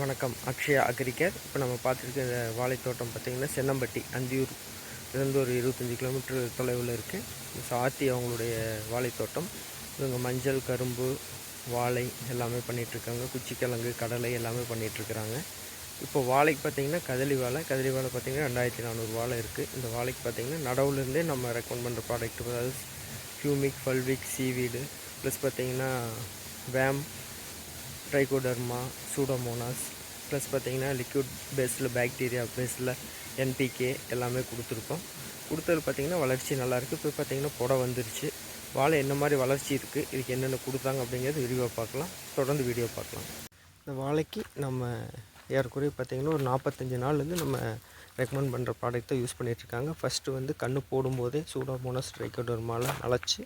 வணக்கம். அக்ஷயா அக்ரிகேர். இப்போ நம்ம பார்த்துருக்க இந்த வாழைத்தோட்டம் பார்த்திங்கன்னா சென்னம்பட்டி அந்தியூர் இருந்து ஒரு இருபத்தஞ்சி கிலோமீட்டர் தொலைவில் இருக்குது சாத்தி அவங்களுடைய வாழைத்தோட்டம். இவங்க மஞ்சள் கரும்பு வாழை எல்லாமே பண்ணிகிட்ருக்காங்க குச்சிக்கிழங்கு கடலை எல்லாமே பண்ணிகிட்ருக்குறாங்க இப்போ வாழைக்கு பார்த்திங்கன்னா கதலி வாழை. கதலி வாழை பார்த்திங்கன்னா ரெண்டாயிரத்தி நானூறு வாழை இருக்குது இந்த வாழைக்கு பார்த்திங்கன்னா நடவுலேருந்தே நம்ம ரெக்கமெண்ட் பண்ணுற ப்ராடக்ட் அதாவது ஹியூமிக் ஃபல்விக் சீவீடு ப்ளஸ் பார்த்திங்கன்னா வேம் ட்ரைகோடர்மா சூடோமோனாஸ் ப்ளஸ் பார்த்தீங்கன்னா liquid base bacteria base NPK எல்லாமே கொடுத்துருக்கோம். கொடுத்தது பார்த்திங்கன்னா வளர்ச்சி நல்லாயிருக்கு இப்போ பார்த்தீங்கன்னா புடை வந்துருச்சு. வாழை என்ன மாதிரி வளர்ச்சி இருக்குது இதுக்கு என்னென்ன கொடுத்தாங்க அப்படிங்கிறது விரிவாக பார்க்கலாம். தொடர்ந்து வீடியோ பார்க்கலாம். இந்த வாழைக்கு நம்ம ஏறக்குறைய பார்த்திங்கன்னா ஒரு நாற்பத்தஞ்சு நாள்லேருந்து நம்ம ரெக்கமெண்ட் பண்ணுற ப்ராடக்ட்டை யூஸ் பண்ணிகிட்ருக்காங்க ஃபஸ்ட்டு வந்து கன்று போடும்போதே சூடோமோனஸ் ட்ரைகோடர்மாலாம் அழைச்சி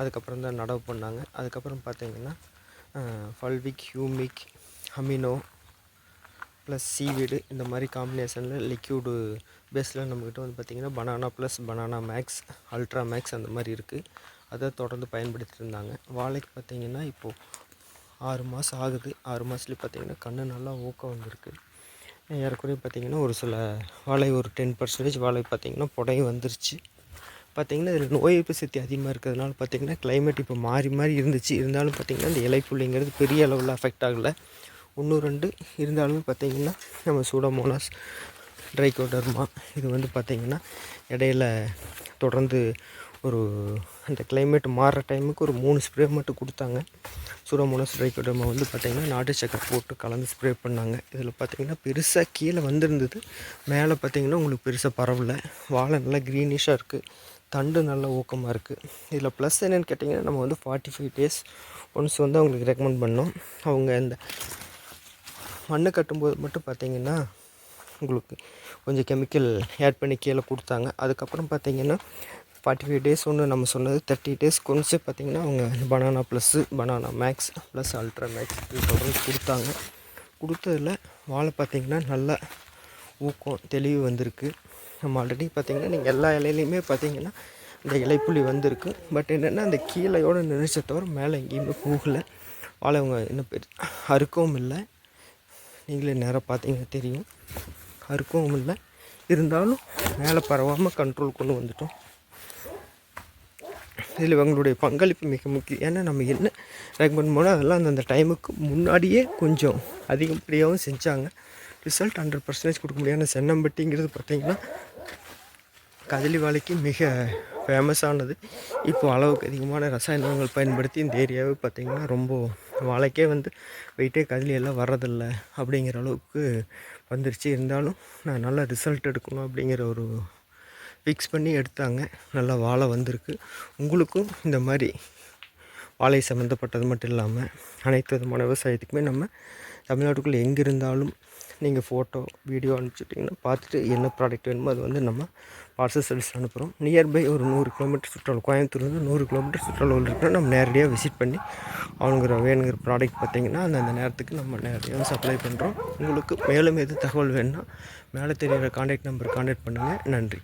அதுக்கப்புறம் தான் நடவு பண்ணாங்க. அதுக்கப்புறம் பார்த்திங்கன்னா fulvic humic amino plus seaweed இந்த மாதிரி காம்பினேஷனில் லிக்யூடு பேஸில் நம்மக்கிட்ட வந்து பார்த்திங்கன்னா banana plus banana max ultra max அந்த மாதிரி இருக்குது அதை தொடர்ந்து பயன்படுத்திட்டு இருந்தாங்க. வாழைக்கு பார்த்திங்கன்னா இப்போது ஆறு மாதம் ஆகுது. ஆறு மாதத்துலேயும் பார்த்திங்கன்னா கண்ணு நல்லா ஊக்கம் வந்திருக்கு. ஏறக்குறைய பார்த்திங்கன்னா ஒரு சில வாழை ஒரு டென் பர்சன்டேஜ் வாழை பார்த்திங்கன்னா புடையும் வந்துருச்சு. பார்த்திங்கன்னா இதில் நோய் எதிர்ப்பு சக்தி அதிகமாக இருக்கிறதுனால பார்த்திங்கன்னா கிளைமேட் இப்போ மாறி மாறி இருந்துச்சு. இருந்தாலும் பார்த்திங்கன்னா இந்த இலைப்புள்ளிங்கிறது பெரிய அளவில் அஃபெக்ட் ஆகலை. ஒன்று ரெண்டு இருந்தாலும் பார்த்திங்கன்னா நம்ம சூடோமோனாஸ் ட்ரைகோடர்மா இது வந்து பார்த்திங்கன்னா இடையில தொடர்ந்து ஒரு அந்த கிளைமேட் மாறுற டைமுக்கு ஒரு மூணு ஸ்ப்ரே மட்டும் கொடுத்தாங்க. சூடோமோனாஸ் ட்ரைகோடர்மா வந்து பார்த்திங்கன்னா நாட்டு சக்கரை போட்டு கலந்து ஸ்ப்ரே பண்ணாங்க. இதில் பார்த்திங்கன்னா பெருசாக கீழே வந்திருந்தது. மேலே பார்த்திங்கன்னா உங்களுக்கு பெருசாக பரவலை. வாழை நல்லா க்ரீனிஷாக இருக்குது தண்டு நல்ல ஊக்கமாக இருக்குது இதில் ப்ளஸ் என்னென்னு கேட்டிங்கன்னா நம்ம வந்து ஃபார்ட்டி ஃபைவ் டேஸ் ஒன்ஸ் வந்து அவங்களுக்கு ரெக்கமெண்ட் பண்ணோம். அவங்க இந்த மண்ணு கட்டும்போது மட்டும் பார்த்திங்கன்னா உங்களுக்கு கொஞ்சம் கெமிக்கல் ஆட் பண்ணி கீழே கொடுத்தாங்க. அதுக்கப்புறம் பார்த்திங்கன்னா ஃபார்ட்டி ஃபைவ் டேஸ் ஒன்று நம்ம சொன்னது தேர்ட்டி டேஸ் கொஞ்சம் பார்த்திங்கன்னா அவங்க banana plus banana max plus ultra max இது தொடர்ந்து கொடுத்தாங்க. கொடுத்ததில் வாழை பார்த்திங்கன்னா நல்ல ஊக்கம் தெளிவு வந்திருக்கு. நம்ம ஆல்ரெடி பார்த்திங்கன்னா நீங்கள் எல்லா இலையிலையுமே பார்த்திங்கன்னா இந்த இலைப்புள்ளி வந்திருக்கு. பட் என்னென்னா அந்த கீழையோடு நினைச்ச தவிர மேலே எங்கேயுமே போகலை. வாழை அவங்க இன்னும் பெரிய அறுக்கவும் இல்லை. நீங்களே நேராக பார்த்தீங்கன்னா தெரியும். அறுக்கவும் இல்லை. இருந்தாலும் மேலே பரவாமல் கண்ட்ரோல் கொண்டு வந்துட்டோம். இதில் இவங்களுடைய பங்களிப்பு மிக முக்கியம். ஏன்னா நம்ம என்ன ரெக்கமெண்ட் பண்ணோம் அதெல்லாம் அந்தந்த டைமுக்கு முன்னாடியே கொஞ்சம் அதிகப்படியாகவும் செஞ்சாங்க. ரிசல்ட் ஹண்ட்ரட் பர்சன்டேஜ் கொடுக்க முடியாது. சென்னம்பட்டிங்கிறது பார்த்திங்கன்னா கதலி வாழைக்கு மிக ஃபேமஸானது இப்போது அளவுக்கு அதிகமான ரசாயனங்கள் பயன்படுத்தி இந்த ஏரியாவே பார்த்திங்கன்னா ரொம்ப வாழைக்கே வந்து வெயிட்டே கதலி எல்லாம் வர்றதில்ல அப்படிங்கிற அளவுக்கு வந்துருச்சு. இருந்தாலும் நான் நல்லா ரிசல்ட் எடுக்கணும் அப்படிங்கிற ஒரு ஃபிக்ஸ் பண்ணி எடுத்தாங்க. நல்லா வாழை வந்திருக்கு. உங்களுக்கும் இந்த மாதிரி வாழை சம்மந்தப்பட்டது மட்டும் இல்லாமல் அனைத்து விதமான விவசாயத்துக்குமே நம்ம தமிழ்நாட்டுக்குள்ளே எங்கே இருந்தாலும் நீங்கள் ஃபோட்டோ வீடியோ அனுப்பிச்சிட்டிங்கன்னா பார்த்துட்டு என்ன ப்ராடக்ட் வேணுமோ அது வந்து நம்ம பார்சல் சர்வீஸ் அனுப்புகிறோம் நியர்பை ஒரு நூறு கிலோமீட்டர் சுற்றளவு கோயம்புத்தூர்லேருந்து நூறு கிலோமீட்டர் சுற்றுலா இருக்கிற நம்ம நேரடியாக விசிட் பண்ணி அவனுங்கிற வேணுங்கிற ப்ராடக்ட் பார்த்திங்கன்னா அந்த நேரத்துக்கு நம்ம நேரடியாக சப்ளை பண்ணுறோம் உங்களுக்கு மேலும் எது தகவல் வேணுன்னா மேலே தெரிகிற கான்டாக்ட் நம்பர் கான்டாக்ட் பண்ணுங்கள் நன்றி.